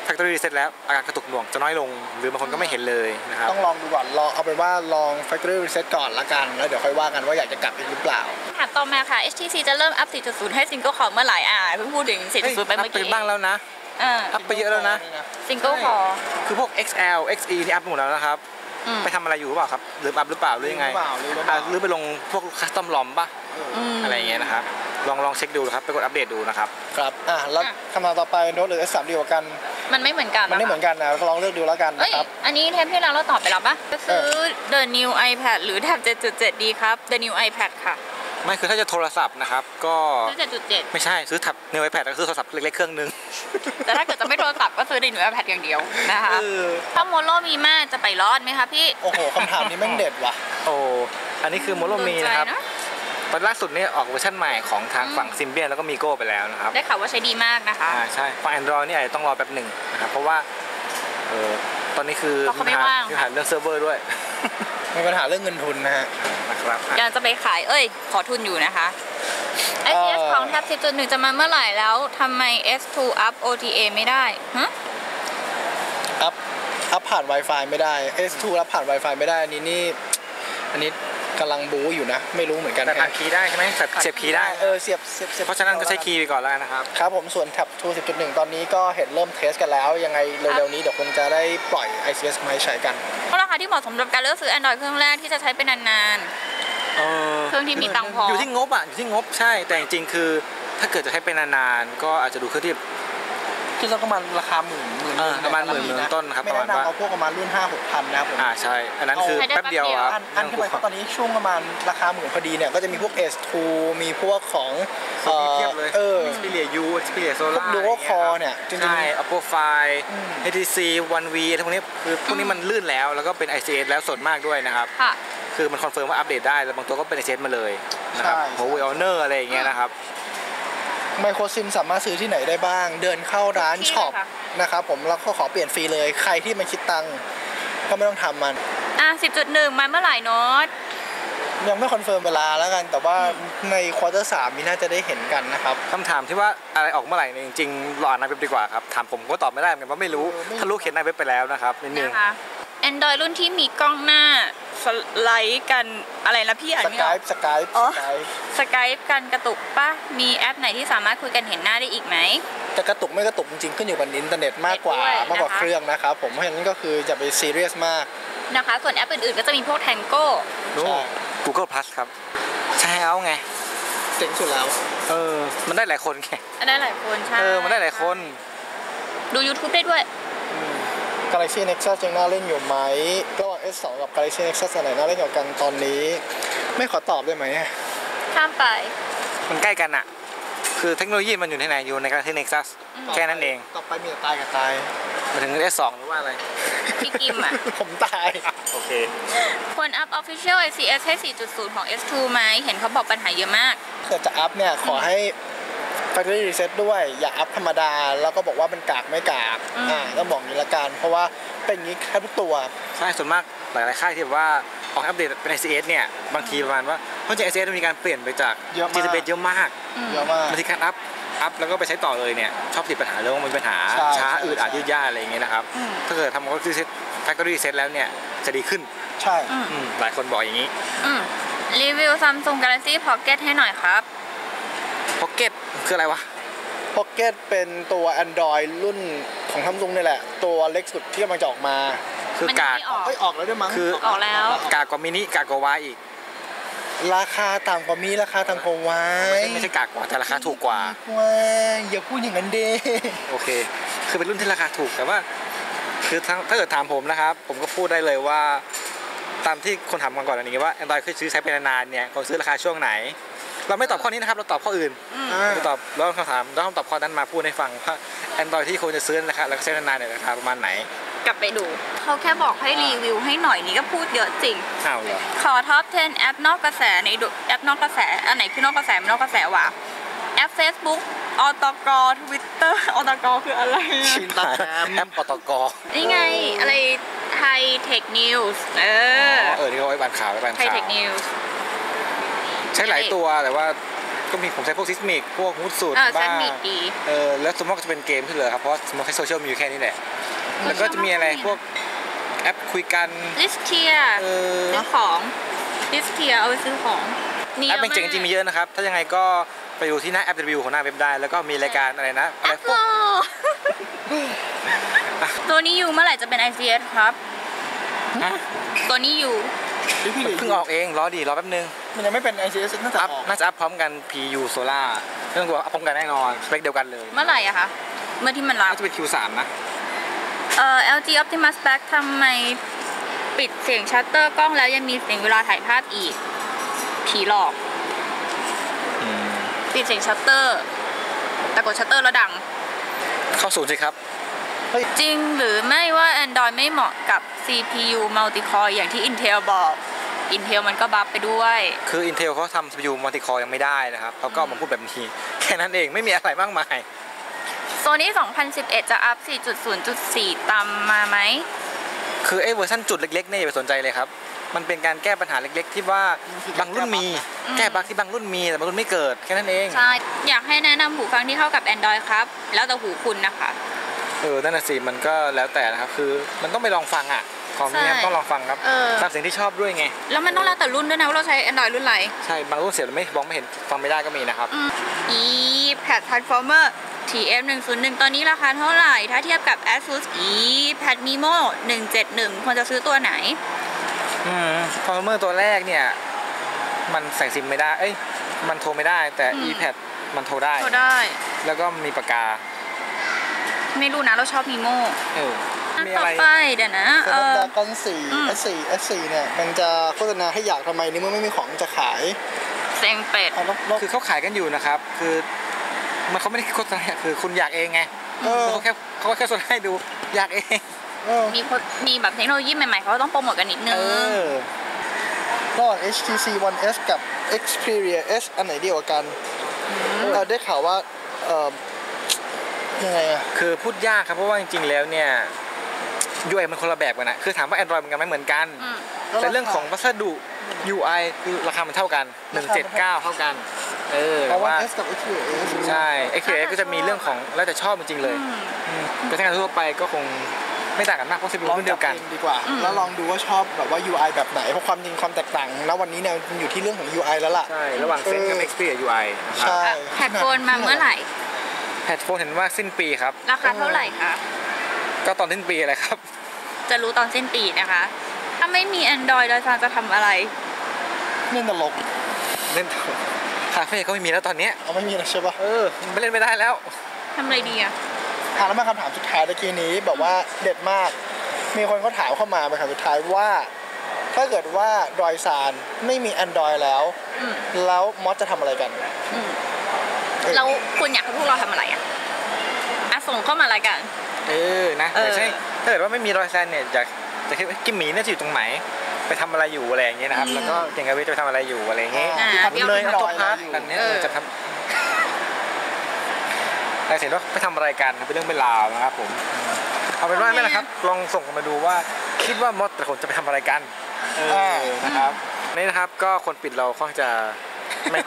S2: factory reset แล้วอาการกระตุกหน่วงจะน้อยลง หรือบางคนก็ไม่เห็นเลยนะครับ
S1: ต้องลองดูก่อนลองเอาเป็นว่าลอง factory reset ก่อนละกัน แล้วเดี๋ยวค่อยว่ากันว่าอยากจะกลับอีกหรือเปล่า
S4: ถามต่อมาค่ะ HTC จะเริ่มอัพ 4.0 ให้ซิงเกิลคอร์เมื่อไหร่อะเพิ่งพูดถึง 4.0 ไปเมื่อ
S2: ไป
S4: กี้
S2: บ้างแล้วนะ
S4: อ่า
S2: อัพไปเยอะแล้วนะ
S4: ซิงเกิลคอร์
S2: คือพวก XL XE นี่อัพไปหมดแล้วนะครับไปทำอะไรอยู่หรือเปล่าครับหรืออัพหรือเปล่าหรือยังไง
S1: หรือเปล่าหรือเปล่า
S2: อะหรือไปลงพวกคัสตอมลอมป่ะอะไรอย่างเงี้ยนะครับลองลองเช็คดูนะครับไปกดอัปเดตดูนะครับ
S1: ครับอะแล้ว
S4: อะ
S1: คำถามต่อไปโน้ตหรือ S3 ดีกว่ากัน
S4: มันไม่เหมือนกัน
S1: มันไม่เหมือนกันนะก็ลองเลือกดูแล้วกัน
S4: เอ้
S1: นะ
S4: ย
S1: ครับ
S4: อันนี้เทปที่แล้วเราตอบไปแล้วปะจะซื้อ The New iPad หรือแท็บ 7.7 ดีครับ The New iPad ค่ะ
S2: ไม่คือถ้าจะโทรศัพท์นะครับก็
S4: ซื้อ7.7
S2: ไม่ใช่ซื้อถับในไอแพดก็ซื้อโทรศัพท์เล็กๆเครื่องนึง
S4: แต่ถ้าเกิดจะไม่โทรศัพท์ก็ซื้อ The New iPad อย่างเดียวนะคะ
S2: เออ
S4: ถ้าโมโลมีมากจะไปรอดไหมคะพี่
S1: โอ้โหคำถามนี้แม่งเด็ดว่ะ
S2: โอ้อันนี้คือโมโลมีนะครับ ตอนล่าสุดเนี่ยออกเวอร์ชันใหม่ของทางฝั่งซิมเบียนแล้วก็มีโก้ไปแล้วนะครับ
S4: ได้ข่าวว่าใช้ดีมากนะคะ
S2: อ่าใช่ฝั่ง Android นี่อาจจะต้องรอแป๊บหนึ่งนะครับ เพราะว่าเออตอนนี้คือ
S4: เพราะเขาไม่
S2: ปัญห
S4: ว่าง
S2: มีปัญหาเรื่องเซิร์ฟเวอร์ด้วย
S1: มีปัญหาเรื่องเงินทุนนะฮะ
S2: นะครับอะ
S4: กำลังจะไปขายเอ้ย ขอทุนอยู่นะคะ
S1: เอ่อ
S4: ICS ของแท็บ10.1 จะมาเมื่อไหร่แล้วทำไม S2 up OTA ไม่ได้ฮะ
S1: อัพอัพผ่าน Wi-Fi ไม่ได้ S2 รับผ่าน Wi-Fi ไม่ได้อันนี้นี่อันนี้ กำลังบู๊อยู่นะ ไม่รู้เหมือนกัน
S2: แต่ผ่าน
S1: ฮะ
S2: คีย์ได้ใช่ไหมเสียบเสียบคีย์ได้
S1: เออเสียบเสียบสียบ
S2: เพราะฉะนั้นก็ใช้คีย์ไปก่อนแล้วกันนะครับ
S1: ครับผมส่วน Tab 2 10.1 ตอนนี้ก็เห็นเริ่มเทสกันแล้ว ยังไงเร็วๆนี้เดี๋ยวคงจะได้ปล่อย ICS มาให้ใช้กัน
S4: ราคาที่เหมาะสมสำหรับการเลือกซื้อ Android เครื่องแรกที่จะใช้เป็นนาน
S2: เออ
S4: ๆเครื่องที่มีตังค์พอ
S2: อ
S4: อยู่
S2: ที่งบอะอยู่ที่งบใช่แต่จริงๆคือ ถ้าเกิดจะให้เป็นนานๆก็อาจจะดูเครื่องที่
S1: คือสักประมาณราคาหมื่นหมื่ น
S2: เออประมาณหมื่นหมื่นต้นนะครับ
S1: ไม่
S2: ประมาณ
S1: แนะ
S2: ว่า
S1: นำเอาพวกประมาณรุ่น 5 6พันนะครับผม
S2: อ่าใช่ อันนั้นคือ
S4: ใช้ได้
S2: แป๊บเดียว
S4: แป๊บเดียว
S2: ครับ
S1: อันอันที่ไปเพราะตอนนี้ช่วงประมาณราคาหมื่นพอดีเนี่ยก็จะมีพวก S2 มีพวกของ
S2: มีเทียบเลย
S1: เออ
S2: Xperia U Xperia
S1: พว
S2: Solar
S1: ก Dual Core เนี่ยจริง
S2: ใช่
S1: ๆ
S2: Oppo Find
S1: อืม
S2: HTC One V ทั้งพวกนี้คือพวกนี้มันลื่นแล้ว แล้วก็เป็น ICS แล้วสดมากด้วยนะครับ
S4: ค่ะ
S2: คือมันคอนเฟิร์มว่าอัปเดตได้ แล้วบางตัวก็เป็น ICS มาเลยนะครับ
S1: ใช่
S2: Huawei Honor อะไรอย่างเงี้ยนะครับ
S1: ไมโครซิมสามารถซื้อที่ไหนได้บ้าง เดินเข้าร้าน
S4: ที่
S1: ช็อป
S4: เลยค่ะ
S1: นะครับผมแล้วก็ขอเปลี่ยนฟรีเลยใครที่มันคิดตังค์ก็ไม่ต้องทำมัน
S4: อะ10.1มาเมื่อไหร่โน้ต
S1: ยังไม่คอนเฟิร์มเวลาแล้วกันแต่ว่าในควอเตอร์สามมีน่าจะได้เห็นกันนะครับ
S2: คำถามที่ว่าอะไรออกเมื่อไหร่เนี่ยจริงๆรออ่านในเว็บดีกว่าครับถามผมก็ตอบไม่ได้เหมือนกันเพราะไม่รู้
S1: เออไม่รู้
S2: ถ้ารู้เขียนในเว็บไปแล้วนะครับนิดนึง
S4: นะคะ Android รุ่นที่มีกล้องหน้าสไลด์กันอะไรนะพี่อ่าน
S1: ส
S4: ไม่อกาอยก
S1: สกาย
S4: อ๋อ
S1: สกาย
S4: สกายกันกระตุกปะมีแอปไหนที่สามารถคุยกันเห็นหน้าได้อีกไหม
S1: จะกระตุกไม่กระตุกจริงๆขึ้นอยู่กับอินเทอร์เน็ตมากกว่า
S4: เน็ตด้วย
S1: มากกว่า
S4: นะคะ
S1: เครื่องนะครับผมเพราะฉะนั้นก็คือจะไปซีเรียสมาก
S4: นะคะ ส่วนแอปอื่นๆก็จะมีพวก Tango
S2: โน้
S1: ใช่
S2: Google Plus ครับ ใช่เอาไง
S1: เจ๋งสุดแล้ว
S2: เออ มันได้หลายคนไง
S4: ได้หลายคนใช่
S2: เออ มันได้หลายคน
S4: ดู YouTube ได้ด้วย
S1: Galaxy Nexus ยังน่าเล่นอยู่ไหมระหว่าง S2 กับ Galaxy Nexus อันไหนน่าเล่นกว่ากันตอนนี้ ไม่ขอตอบได้ไหม
S4: ข้ามไป
S2: มันใกล้กันอะคือเทคโนโลยีมันอยู่ที่ไหนอยู่ใน Galaxy Nexus แค่นั้นเอง
S1: ต่อไปมีแต่ตายกับตาย
S2: มาถึง S2 หรือว่าอะไร
S4: พี่กิมอะ
S1: ผมตาย
S2: โอเค
S4: ควรอัพ Official ICS ให้ 4.0 ของ S2 ไหม เห็นเขาบอกปัญหาเยอะมาก
S1: เกิดจะอัพเนี่ยขอให้ Factory Reset ด้วยอย่าอัพธรรมดา แล้วก็บอกว่ามันกากไม่กาก
S4: อืม
S1: อ่าต้องบอกอย่างนี้ละกัน เพราะว่าเป็นอย่างนี้แค่ทุกตัว
S2: ใช่ส่วนมากหลายๆค่ายที่แบบว่าออกอัปเดตเป็น ICS เนี่ย บางทีประมาณว่าเพราะจริง ICS มันมีการเปลี่ยนไปจาก
S1: เยอะมาก
S2: GTB เยอะมาก
S4: อืม
S1: เยอะมาก
S2: บางทีการอัพอัพแล้วก็ไปใช้ต่อเลยเนี่ย ชอบติดปัญหาเรื่องว่ามันมีปัญหา
S1: ใช่
S2: ช้า
S1: ใช่
S2: อืดอาด
S1: ใช่
S2: ยืดยาดอะไรอย่างเงี้ยนะครับ
S4: อืม
S2: ถ้าเกิดทำ Factory Reset Factory Reset แล้วเนี่ย จะดีขึ้น
S1: ใช่
S4: อืม
S2: อืมหลายคนบอกอย่างนี้
S4: อืมรีวิว Samsung Galaxy Pocket ให้หน่อยครับ
S2: Pocket คืออะไรวะ
S1: Pocket เป็นตัว Android รุ่นของทัมซุงนี่แหละ ตัวเล็กสุดที่กำลังจะออกมา
S2: คือ
S4: มันยัง
S2: กาก
S4: ไม่ออก
S1: เฮ้ยออกแล้วด้วยมั้ง
S2: คือ
S4: ออกแล้ว
S2: กากกว่ามินิกากกว่าวายอีก
S1: ราคาต่ำกว่ามีราคาต่ำกว่าไว้
S2: ไม่ใช่ไม่ใช่กากกว่าแต่ราคาถูกกว่า
S1: ว้ายอย่าพูดอย่างนั้นเด้
S2: โอเค คือเป็นรุ่นที่ราคาถูกแต่ว่า คือถ้าถ้าเกิดถามผมนะครับ ผมก็พูดได้เลยว่า ตามที่คนถามมาก่อนอันนี้ว่า Android เคยซื้อใช้ไปนานๆเนี่ยควรซื้อราคาช่วงไหน เราไม่ตอบข้อนี้นะครับ เราตอบข้ออื่น
S1: อ่า
S2: เราตอบแล้วคำถามแล้วคำตอบข้อนั้นมาพูดให้ฟังว่า Android ที่ควรจะซื้อนะครับแล้วก็ใช้นานๆเนี่ยราคาประมาณไหน
S4: กลับไปดู เขาแค่บอกให้รีวิวให้หน่อยนี่ก็พูดเยอะจริง
S2: อ้าวเหรอ
S4: ขอท็อป 10 แอปนอกกระแสในดูแอปนอกกระแส อันไหนคือนอกกระแสไม่นอกกระแสวะแอป Facebook อตกทวิตเตอร์อตกคืออะไรอะ
S1: ชินตาแคม
S2: แอปปตก
S4: นี่ไงอะไรไทยเทคนิวส์เอ
S2: อ๋
S4: อ
S2: อเออที่เขาไว้บานข่าวไว้บาน
S4: ไทย
S2: ข่า
S4: เท
S2: ว
S4: คนิวส์
S2: ใช้หลายตัวแต่ว่าก็มีผมใช้พวกซิสมิกพวกมูดสูตร
S4: เออ
S2: บ้า
S4: แซนมิกดี
S2: เออแล้วสมมติก็จะเป็นเกมขึ้นเลยครับเพราะว่าสมมติใช้โซเชียลมีอยู่แค่นี้แหละแล้วก็จะมีอะไรพวกแอปคุยกัน
S4: ลิสเทีย
S2: เออ
S4: ซื้อของลิสเทียเอาไปซื้อของนี่
S2: แอปเป็นเจ๋งจริงมีเยอะนะครับ ถ้ายังไงก็ไปดูที่หน้าแอปรีวิวของหน้าเว็บได้ แล้วก็มีรายการอะไรนะ
S4: แอ
S2: อะไร
S4: ป
S2: พ
S4: โล
S2: วก
S4: ตัวนี้อยู่เมื่อไหร่จะเป็น ICS ครับ
S2: ฮะ
S4: ตัวนี้อยู่
S1: พี่พี่หลี
S2: เพิ่งออกเองรอดีรอแป๊บนึง
S1: มันยังไม่เป็น ICS น่าจะ
S2: อัพ
S1: ออก
S2: น่าจะอัพพร้อมกัน PU Solar ไม่ต้องกลัวอัพพร้อมกันแน่นอนสเปคเดียวกันเลย
S4: เมื่อไหร่อะคะเมื่อที่มันรับ
S2: น่าจะเป็น Q3 นะ
S4: เอ่อ LG Optimus Back ทำไมปิดเสียงชัตเตอร์กล้องแล้วยังมีเสียงเวลาถ่ายภาพอีกผีหลอก ปิดเสียงชัตเตอร์ แต่กดชัตเตอร์แล้วดัง
S2: เข้าศูนย์สิครับ
S4: จริงหรือไม่ว่า Android ไม่เหมาะกับ CPU Multi-Core อย่างที่ Intel บอก Intel มันก็บัฟไปด้วย
S2: คือ Intel เขาทำ CPU Multi Core ยังไม่ได้นะครับเขาก็ออกมาพูดแบบนี้ แค่นั้นเองไม่มีอะไรมากมาย
S4: โซนี่ 2011 จะอัพ 4.0.4 ตามมาไหม
S2: คือไอ้เวอร์ชันจุดเล็กๆเนี่ยอย่าไปสนใจเลยครับ มันเป็นการแก้ปัญหาเล็กๆ ที่ว่าบางรุ่นมี
S4: อืม
S2: แก้บั๊กที่บางรุ่นมีแต่บางรุ่นไม่เกิดแค่นั้นเอง
S4: ใช่ อยากให้แนะนำหูฟังที่เข้ากับ Android ครับ แล้วแต่หูคุณนะคะ
S2: เออนั่นน่ะสิมันก็แล้วแต่นะครับคือมันต้องไปลองฟังอะของนี้ครับ
S4: ใช่
S2: ต้องลองฟังครับ
S4: เออ
S2: ตามสิ่งที่ชอบด้วยไง
S4: แล้วมันต้องแล้วแต่รุ่นด้วยนะว่าเราใช้ Android รุ่นอะไร
S2: ใช่บางรุ่นเสียงไม่มองไม่เห็นฟังไม่ได้ก็มีนะครับ
S4: e pad transformer TF 101 ตอนนี้ราคาเท่าไหร่ ถ้าเทียบกับ Asus e pad Mimo 171 ควรจะซื้อตัวไหน
S2: อืมคอมเมอร์ตัวแรกเนี่ย มันใส่ซิมไม่ได้ เอ้ย มันโทรไม่ได้แต่
S4: อืม
S2: e-pad มันโทรได้
S4: โทรได้
S2: แล้วก็มีปากกา
S4: ไม่รู้นะเราชอบ Mimo
S2: เออมี
S4: ต่
S2: อะ
S4: อ
S2: ไร
S4: ไปเดี๋ยวนะ
S1: เซ
S4: เอ
S1: น
S4: อ
S1: ดากอน
S4: อืม
S1: 4 S4 S4 เนี่ยมันจะโฆษณาให้อยากทำไมในเมื่อไม่มีของจะขาย
S4: เซ็งเป็ด
S1: เอาแล้วแล้ว
S2: คือเขาขายกันอยู่นะครับ คือมันเขาไม่ได้โฆษณาคือคุณอยากเองไง
S1: เออ
S2: เขาแค่เขาก็แค่โฆษณาให้ดูอยากเอง
S1: เออ
S4: มีคนมีแบบเทคโนโลยีใหม่ๆเขาก็ต้องโปรโมทกันนิดนึ
S2: เองอ
S1: ระหว่าง HTC One S กับ Xperia S อันไหนดีกว่ากันเออได้ข่าวว่าเออ ยังไงอะ
S2: คือพูดยากครับเพราะว่าจริงๆแล้วเนี่ย UI มันคนละแบบกันนะคือถามว่า Android มันกันไหม่เหมือนกัน
S4: อืม
S2: แต่เรื่องของวัสดุ UI คือราคามันเท่ากัน 179 เท่ากัน เออ
S1: เพ
S2: แต่
S1: ราะว่า
S2: ว่า
S1: S กับ X คือ S
S2: ใช่ XQS ก็จะมีเรื่องของแล้วแต่ชอบจริงๆเลย
S4: อืม
S2: อืม แต่ถ้างานทั่วไปก็คงไม่ต่างกันมากเพราะ CPU
S1: ลอง
S2: รุ่นเดียวกัน
S1: จับองดีกว่า
S4: อืม
S1: แล้วลองดูว่าชอบแบบว่า UI แบบไหนเพราะความจริงความแตกต่าง แล้ววันนี้เนี่ยมันอยู่ที่เรื่องของ UI แล้วล่ะ
S2: ใช่ ระหว่างเซนกับ XP กับ UI นะครับ
S1: ใช่
S4: แพดโฟนมาเมื่อไหร่
S2: แพดโฟนเห็นว่าสิ้นปีครับ
S4: ราคาเท่าไหร่คะ
S2: ก็ตอนสิ้นปีอะไรครับ
S4: จะรู้ตอนสิ้นปีนะคะ ถ้าไม่มี Android เราจะทำอะไร
S1: เล่นตลก
S2: เล่นคาเฟ่ก็ไม่มีแล้วตอนเนี้ย
S1: เอาไม่มีนะใช่ปะ
S2: เออมันไปเล่นไม่ได้แล้ว
S4: ทำอะไรดีอะ
S1: อะแล้วมาคำถามสุดท้ายตะกี้นี้แบบว่าเด็ดมาก มีคนเขาถามเข้ามาเป็นคำสุดท้ายว่า ถ้าเกิดว่าดอยซานไม่มี Android แล้ว
S4: อืม
S1: แล้วมอสจะทำอะไรกัน
S4: อืม แล้วคุณอยากให้พวกเราทำอะไรอะอะส่งเข้ามาละกัน
S2: เออนะ
S4: เออ
S2: แต่ใช่ถ้าเกิดว่าไม่มีรอยแซนเนี่ยอยากจะคิดว่ากิมหมีน่าจะอยู่ตรงไหน ไปทำอะไรอยู่อะไรอย่างเงี้ยนะครับ แล้วก็เก่งกับวิทย์จะไปทำอะไรอยู่อะไรอย่างเงี้ย
S4: อ่า
S1: พี่
S2: เลย
S1: อา
S2: เอา
S1: ไป
S2: ตัว
S1: ทำ
S2: พาร์ท
S1: อะไรอยู่
S2: แบบเนี้ย
S4: เออ
S2: จะทำใครเห็นว่าไปทำอะไรกันเป็นเรื่องเป็นราวนะครับผม เอาเป็นว่านั่นแหละครับ ลองส่งกันมาดูว่าคิดว่ามดแต่คนจะไปทำอะไรกัน เออนะครับนี่นะครับก็คนปิดเราค่อนข้างจะ ไม่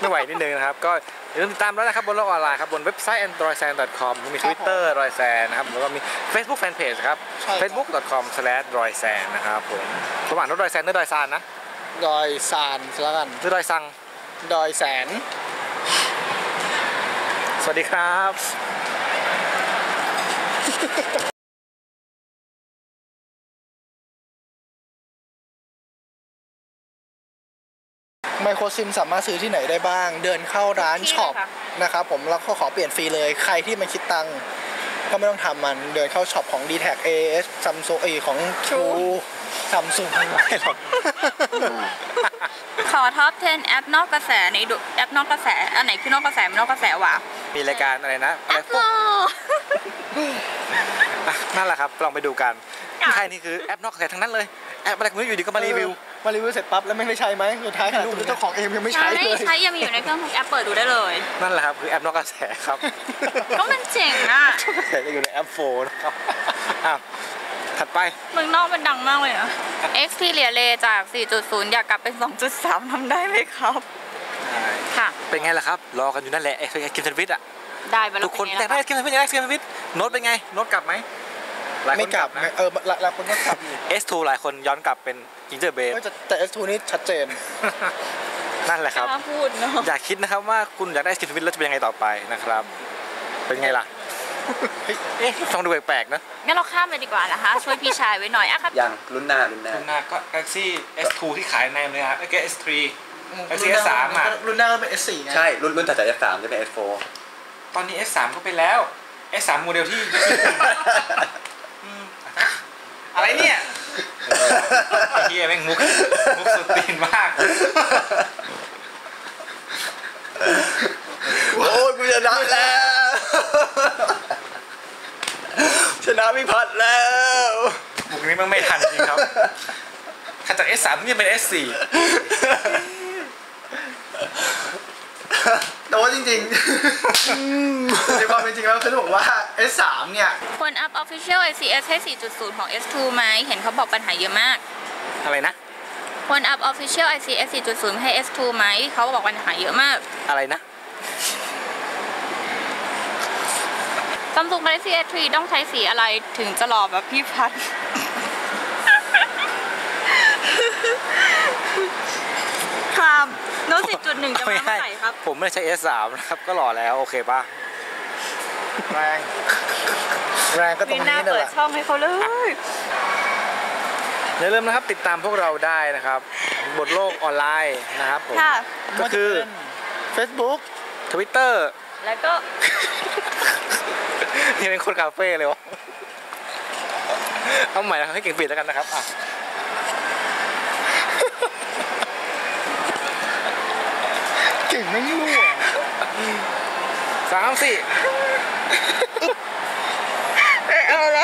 S2: ไม่ไหวนิดนึงนะครับ ก็อย่าลืมติดตามแล้วนะครับบนโลกออนไลน์ครับ บนเว็บไซต์ androidsan.com มี Twitter รอยแซนนะครับ แล้วก็มี Facebook Fanpage ครับ
S1: ใช่ครับ
S2: facebook.com/roysan นะครับผมระหว่างรถรอยแซนหรือรอยซานนะ
S1: ดอยซานแล้วกัน
S2: หรือรอยซัง
S1: ดอยแสน
S2: สวัสดีครับ
S1: ไมโครซิมสามารถซื้อที่ไหนได้บ้าง เดินเข้าร้าน
S4: ที่
S1: ช็อป
S4: เลยค่ะ
S1: นะครับผมแล้วก็ขอเปลี่ยนฟรีเลย ใครที่มันคิดตังค์ก็ไม่ต้องทำมันเดินเข้าช็อปของ d t แท AS Samsung เอยของ True Samsung ไม่หรอก
S4: ขอท็อป 10 แอปนอกกระแสในดูแอปนอกกระแส อันไหนคือนอกกระแสไม่นอกกระแสวะ
S2: มีรายการอะไรนะ
S4: แอ
S2: อะไร
S4: ป
S2: พ
S4: โล
S2: วกอะนั่นแหละครับ ลองไปดูกัน
S4: ค่ะ
S2: ใช่นี่คือแอปนอกกระแสทั้งนั้นเลย แอปอะไรก็ไม่รู้อยู่ดีก็มารีวิว
S1: มารีวิวเสร็จปั๊บแล้วไม่ได้ใช้ไหมสุดท้ายขนาดตัวเจ้าของเองยังไม่ใช้
S4: ใช้
S1: เลย
S4: ใช้ยังมีอยู่ในเครื่องทุกแอปเปิดดูได้เลย
S2: นั่นแหละครับคือแอปนอกกระแสครับ
S4: ก็มันเจ๋งอะ
S2: กระแสจะอยู่ในแอปโฟนครับอ้าวถัดไป
S4: เมืองนอกมันดังมากเลยนะ Xperia Ray จาก 4.0 อยากกลับเป็น 2.3 ทำได้ไหมครับค่ะ
S2: เป็นไงล่ะครับ รอกันอยู่นั่นแหละไอ้กิมเซนวิทอะ
S4: ได้ไปแล้ว
S2: ทุกคน
S4: เป็
S2: อยาก
S4: ไง
S2: ได้
S4: ล่ะ
S2: กิมเซนวิทอยากได้กิมเซนวิทโน้ตเป็นไง โน้ตกลับไหมหลายคน
S1: ไม่กลับ
S2: นะ
S1: นะเออหลายหลายคนก็กลับอยู่
S2: S2 หลายคนย้อนกลับเป็นจิงเจอร์เบฟ
S1: เฮ้ยแต่แต่ S2 นี่ชัดเจน
S2: นั่นแหละครับ
S4: กล้าพูดเนาะ
S2: อย่าคิดนะครับว่าคุณอยากได้สกินฟิตแล้วจะเป็นยังไงต่อไปนะครับ เป็นไงล่ะเอ๊ะฟังดูแปลกๆนะ
S4: งั้นเราข้ามไปดีกว่านะคะ ช่วยพี่ชายไว้หน่อยอะครับ
S3: ยังรุ่นหน้ารุ่นหน้า
S2: รุ่นหน้าก็ Galaxy S2 ที่ขายในเลยครับไอ้แก S3 Galaxy
S1: รุ่นหน้
S2: S3 อะ
S1: รุ่นหน้าก็เป็น S4 ไง
S3: ใช่รุ่นรุ่นถัดจาก S3 จะเป็น S4
S2: ตอนนี้ S3 ก็ไปแล้ว S3 โมเดลที่อืม อะไรเนี่ยไอ้เฮียแม่งมุกมุกสุดตีนมาก
S3: โอ้ยกูชนะแล้วชนะพี่พัดแล้ว
S2: มุกนี้มันไม่ทันจริงครับขัดจาก S3 นี่เป็น S4
S1: แต่ว่าจริงๆในความเป็นจริงแล้วคือต้องบอกว่า S3 เนี่ย
S4: ควรอัพ Official ICS ให้ 4.0 ของ S2 ไหมเห็นเขาบอกปัญหาเยอะมาก
S2: อะไรนะ
S4: ควรอัพ Official ICS 4.0 ให้ S2 ไหมเขาบอกปัญหาเยอะมาก
S2: อะไรนะ
S4: Samsung Galaxy S3 ต้องใช้สีอะไรถึงจะหล่อแบบพี่พัดครับ โน้ต10.1 จะมาเมื่อไหร่ครับ
S2: ผมไม่ได้ใช้ S3 นะครับ ก็หล่อแล้ว โอเคป่ะ
S1: แรง แรงก็ตร
S4: มี
S1: ง
S4: หน้า
S1: นี้นั่น
S4: เปิ
S1: แห
S4: ด
S1: ละ
S4: ช่องให้เขาเลย
S2: อย่าลืมนะครับติดตามพวกเราได้นะครับบนโลกออนไลน์นะครับผม
S4: ค่ะ
S2: ก็คือ
S1: เฟซบุ๊ก
S2: Twitter
S4: แล้วก็
S2: นี่เป็นคนคาเฟ่เลยวะเอาใหม่นะครับให้เก่งปิดแล้วกันนะครับอะ
S1: เก่ง ไม่รู้
S2: สามสี่
S4: เอาละ